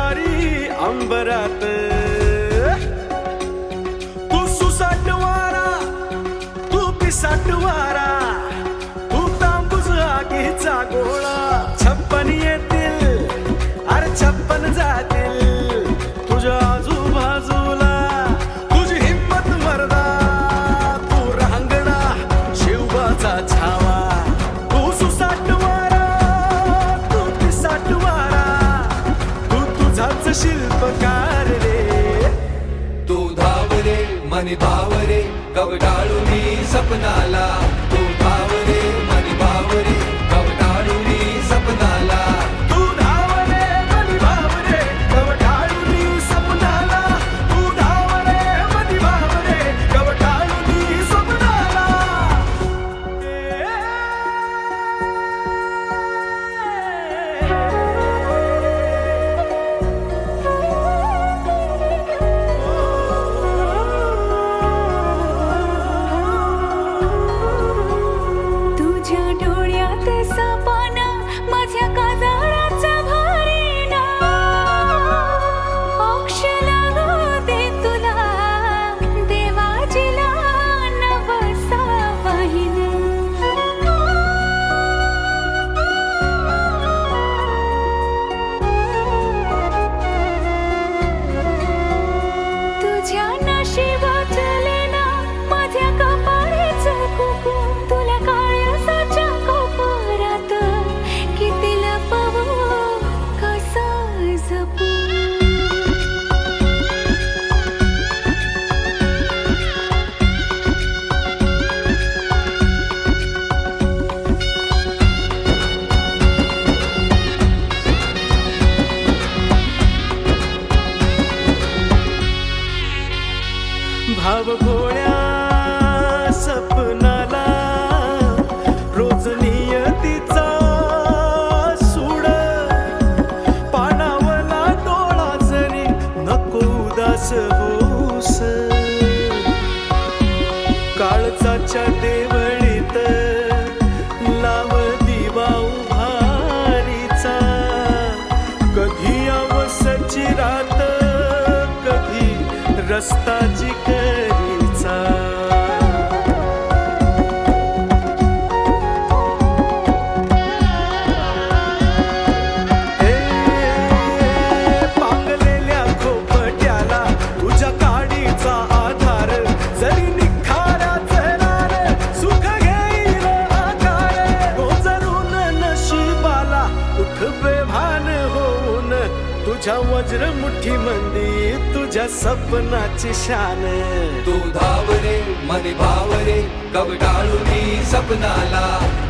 वारी अंबरात. तू सुसाटवारा तू पिसाटवारा तू तांबूस आगीचा गोळा. माझाच शिल्पकार रे. तू धावरे मन भावरे कवडाळू मी सपनाला. Até sábado. भाव गोळ्या सपनाला रोज नियतीचा सुड. पाणावला डोळा जरी नको उदास होस काळजाच्या देवळीत लाव दिवा उभारीचा. कधी अवसची रात कधी रस्ता वज्र मुठी मंदी तुझ्या सपनाची शान. तू धावरे मन भावरे कवटाळू मी सपनाला.